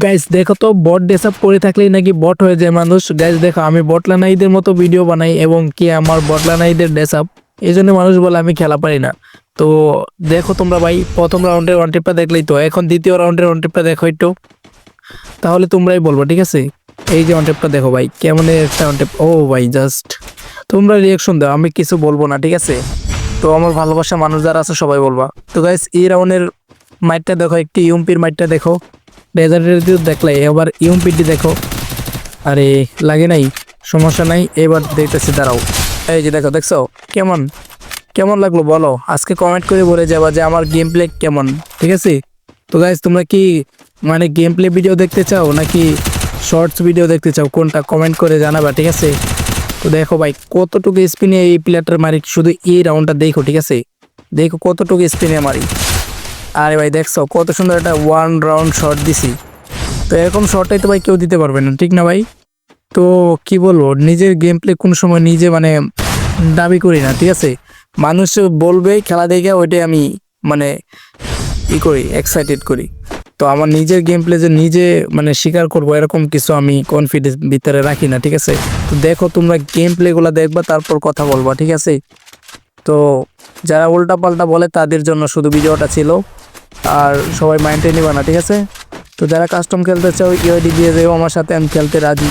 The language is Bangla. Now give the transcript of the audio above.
গাইস দেখো তো বট ডেসাপ করে থাকলেই নাকি বট হয়ে যায় মানুষ। গাইস দেখো, আমি বটলানাইদের মতো ভিডিও বানাই এবং কি আমার বটলানাইদের ডেসাপ এই জন্য মানুষ বলে আমি খেলা পারি না। তো দেখো তোমরা ভাই, প্রথম রাউন্ডের ওয়ান টিপটা দেখলেই তো, এখন দ্বিতীয় রাউন্ডের ওয়ান টিপটা দেখো একটু। তাহলে তোমরাই বলব, ঠিক আছে? এই যে ওয়ান টিপটা দেখো ভাই, কেমন একটা ওয়ান টিপ ও ভাই জাস্ট তোমরা রিয়াকশন দাও, আমি কিছু বলব না, ঠিক আছে? তো আমার ভালোবাসা মানুষ যারা আছে সবাই বলবা। তো গাইস এই রাউন্ডের মাইটটা দেখো, একটি ইউম্পির মাইটটা দেখো। ডেজার্টের দিকে দেখলে এবার ইউম্পিটি দেখো। আরে, লাগে নাই, সমস্যা নাই, এবার দেখতেছি, দাঁড়াও। এই যে দেখো, দেখছ? কেমন? কেমন লাগল বলো? আজকে কমেন্ট করে বলে যাবা যে আমার গেম প্লে কেমন, ঠিক আছে? তো গাইজ তোমরা কি মানে গেম প্লে ভিডিও দেখতে চাও, নাকি শর্টস ভিডিও দেখতে চাও? কোনটা কমেন্ট করে জানাবা, ঠিক আছে? তো দেখো ভাই, কতটুকু স্পিনে এই প্লেয়ারটার মারি? শুধু এই রাউন্ডটা দেখো, ঠিক আছে? দেখো কতটুকু স্পিনে মারি। আরে ভাই, দেখছ, কত সুন্দর একটা ওয়ান রাউন্ড শট দিছি। তো এরকম শটটাই তো ভাই কেউ দিতে পারবে না, ঠিক না ভাই? তো কি বলব, নিজের গেম প্লে কোন সময় নিজে মানে দাবি করি না, ঠিক আছে? মানুষ বলবে, খেলা দেখে ওইটাই আমি মানে ই করি এক্সাইটেড করি। তো আমার নিজের গেম প্লে যে নিজে মানে স্বীকার করব, এরকম কিছু আমি কনফিডেন্স ভিতরে রাখি না, ঠিক আছে? তো দেখো তোমরা গেম প্লেগুলো দেখবা, তারপর কথা বলবা, ঠিক আছে? তো যারা উল্টা পাল্টা বলে, তাদের জন্য শুধু ভিডিওটা ছিল। আর সবাই মাইন্ডে নিবা না, ঠিক আছে? তো যারা কাস্টম খেলতে চাও ইউআইডি দিয়ে দেবো আমার সাথে আমি খেলতে রাজি।